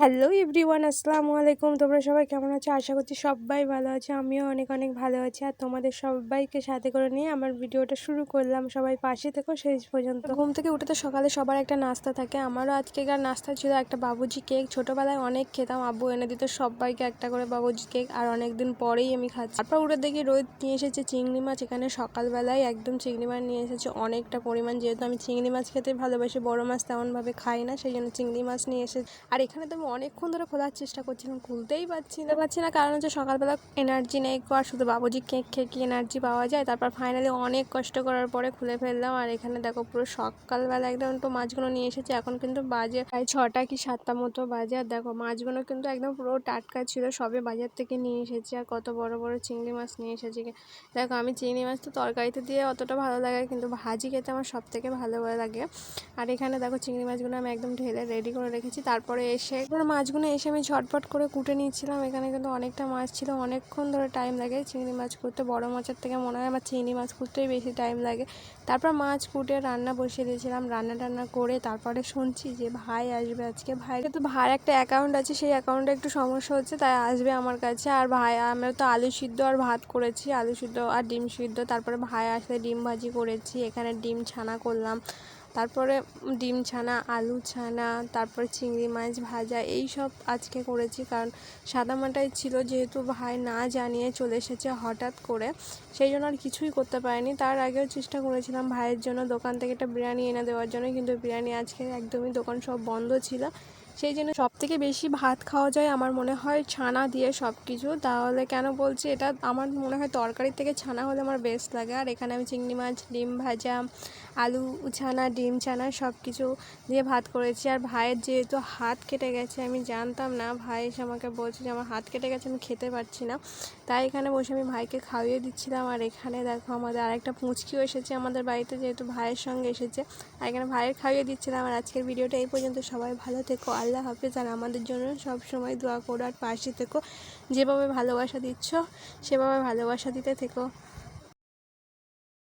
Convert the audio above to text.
Hello everyone, আসসালামু আলাইকুম। তোমরা সবাই কেমন আছো? আশা করছি সবাই ভালো আছে। আমিও অনেক অনেক ভালো আছি। আর তোমাদের সবাইকে সাথে করে নিয়ে আমার ভিডিওটা শুরু করলাম। সবাই পাশে থেকো, শেষ পর্যন্ত। ঘুম থেকে উঠে তো সকালে সবার একটা নাস্তা থাকে। আমারও আজকেকার নাস্তা ছিল একটা বাবুজি কেক। ছোটোবেলায় অনেক খেতাম। আব্বু এনে দিত সবাইকে একটা করে বাবুজি কেক। আর অনেক দিন পরেই আমি খাচ্ছি। তারপর উঠে দেখি রোদ নিয়ে এসেছে চিংড়ি মাছ। এখানে সকালবেলায় একদম চিংড়ি মাছ নিয়ে এসেছে অনেকটা পরিমাণ। যেহেতু আমি চিংড়ি মাছ খেতে ভালোবাসি, বড় মাছ তেমনভাবে খাই না, সেই জন্য চিংড়ি মাছ নিয়ে এসেছে। আর এখানে তো অনেকক্ষণ ধরে খোলার চেষ্টা করছিলাম, খুলতেই পারছি না। পারছি না, কারণ হচ্ছে সকালবেলা এনার্জি নেই আর শুধু বাবুজি কেক খেয়ে কি এনার্জি পাওয়া যায়? তারপর ফাইনালি অনেক কষ্ট করার পরে খুলে ফেললাম। আর এখানে দেখো পুরো সকালবেলা একদম তো মাছগুলো নিয়ে এসেছে, এখন কিন্তু বাজে প্রায় ছটা কি সাতটা মতো বাজে। আর দেখো মাছগুলো কিন্তু একদম পুরো টাটকা ছিল সবে বাজার থেকে নিয়ে এসেছে। আর কত বড় বড় চিংড়ি মাছ নিয়ে এসেছে। দেখো আমি চিংড়ি মাছ তো তরকারিতে দিয়ে অতটা ভালো লাগে, কিন্তু ভাজি খেতে আমার সব থেকে ভালো লাগে। আর এখানে দেখো চিংড়ি মাছগুলো আমি একদম ঢেলে রেডি করে রেখেছি। তারপরে এসে মাছগুলো এসে আমি ঝটপট করে কুটে নিয়েছিলাম। এখানে কিন্তু অনেকটা মাছ ছিল, অনেকক্ষণ ধরে টাইম লাগে চিংড়ি মাছ করতে বড় মাছের থেকে মনে হয় আমার চিংড়ি মাছ করতেই বেশি টাইম লাগে। তারপর মাছ কুটে রান্না বসিয়ে দিয়েছিলাম, রান্না টান্না করে তারপরে শুনছি যে ভাই আসবে আজকে। ভাই কিন্তু ভাইয়ের একটা অ্যাকাউন্ট আছে, সেই অ্যাকাউন্টে একটু সমস্যা হচ্ছে, তাই আসবে আমার কাছে। আর ভাই আমরা তো আলু সিদ্ধ আর ভাত করেছি, আলু সিদ্ধ আর ডিম সিদ্ধ। তারপরে ভাই আসলে ডিম ভাজি করেছি, এখানে ডিম ছানা করলাম। তারপরে ডিম ছানা, আলু ছানা, তারপর চিংড়ি মাছ ভাজা এই সব আজকে করেছি। কারণ সাদামাটাই ছিল, যেহেতু ভাই না জানিয়ে চলে এসেছে হঠাৎ করে, সেই জন্য আর কিছুই করতে পারিনি। তার আগেও চেষ্টা করেছিলাম ভাইয়ের জন্য দোকান থেকে একটা বিরিয়ানি এনে দেওয়ার জন্য, কিন্তু বিরিয়ানি আজকে একদমই দোকান সব বন্ধ ছিল। সেই জন্য সব থেকে বেশি ভাত খাওয়া যায় আমার মনে হয় ছানা দিয়ে সব কিছু তাহলে কেন বলছি, এটা আমার মনে হয় তরকারির থেকে ছানা হলে আমার বেস্ট লাগে। আর এখানে আমি চিংড়ি মাছ, ডিম ভাজা, আলু ছানা, ডিম ছানা সব কিছু দিয়ে ভাত করেছি। আর ভাইয়ের যেহেতু হাত কেটে গেছে, আমি জানতাম না। ভাই এসে আমাকে বলছে যে, আমার হাত কেটে গেছে, আমি খেতে পারছি না। তাই এখানে বসে আমি ভাইকে খাইয়ে দিচ্ছিলাম। আর এখানে দেখো আমাদের আরেকটা পুঁচকিও এসেছে আমাদের বাড়িতে, যেহেতু ভাইয়ের সঙ্গে এসেছে। আর এখানে ভাইয়ের খাইয়ে দিচ্ছিলাম। আর আজকের ভিডিওটা এই পর্যন্ত। সবাই ভালো থেকো। আল্লাহ হাফিজ। আর আমাদের জন্য সব সময় দোয়া করো আর পাশে থেকো। যেভাবে ভালোবাসা দিচ্ছ, সেভাবে ভালোবাসা দিতে থেকো।